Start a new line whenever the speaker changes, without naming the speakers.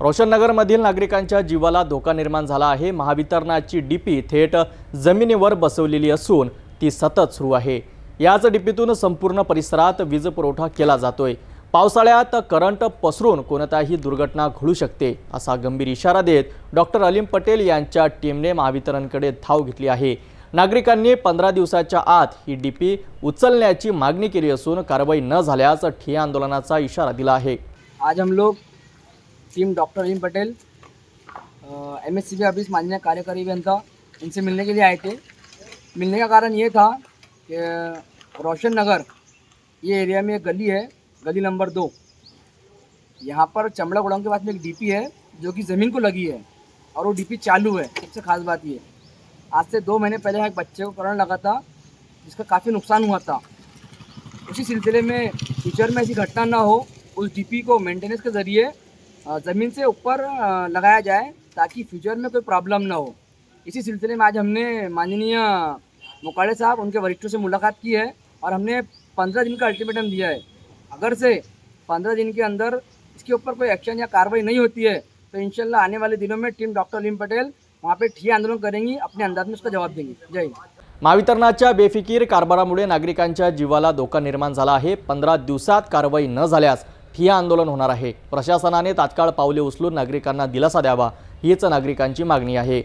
रोशननगरमधील नागरिकांच्या जीवाला धोका निर्माण झाला आहे. महावितरणाची डीपी थेट जमिनीवर बसवलेली असून ती सतत सुरू आहे. याच डीपीतून संपूर्ण परिसरात वीज पुरवठा केला जातोय. पावसाळ्यात करंट पसरून कोणताही दुर्घटना घडू शकते असा गंभीर इशारा देत डॉक्टर अलीम पटेल यांच्या टीमने महावितरणकडे धाव घेतली आहे. नागरिकांनी पंधरा दिवसाच्या आत ही डीपी उचलण्याची मागणी केली असून कारवाई न झाल्यास ठिय्या आंदोलनाचा इशारा दिला आहे.
आज हम लोग team doctor Aleem Patel M S C B office माननीय कार्यकारी अभियंता इनसे मिलने के लिए आए थे। मिलने का कारण ये था कि रोशन नगर, ये एरिया में एक गली है, गली नंबर दो। यहाँ पर चमड़ा गोडाउन के पास में एक डीपी है, जो कि ज़मीन को लगी है, और वो डीपी चालू है। सबसे खास बात ये, आज से दो महीने पहले एक बच्चे को करंट लगा था, जिसका काफ़ी नुकसान हुआ था। उसी सिलसिले में फ्यूचर में ऐसी घटना ना हो, उस डीपी को मेंटेनेंस के ज़रिए ज़मीन से ऊपर लगाया जाए ताकि फ्यूचर में कोई प्रॉब्लम ना हो। इसी सिलसिले में आज हमने माननीय मुकाड़े साहब उनके वरिष्ठों से मुलाकात की है और हमने पंद्रह दिन का अल्टीमेटम दिया है। अगर से पंद्रह दिन के अंदर इसके ऊपर कोई एक्शन या कार्रवाई नहीं होती है तो इंशाल्लाह आने वाले दिनों में टीम डॉक्टर अलीम पटेल वहाँ पे ठिया आंदोलन करेंगी अपने अंदाज में उसका जवाब देंगी। जय हिंद।
महावितरणाच्या बेफिकीर कारभारामुळे नागरिकांच्या जीवाला धोका निर्माण झाला आहे. पंधरा दिवसात कारवाई न झाल्यास ही आंदोलन होणार आहे. प्रशासनाने तात्काळ पावले उचलून नागरिकांना दिलासा द्यावा हीच नागरिकांची मागणी आहे.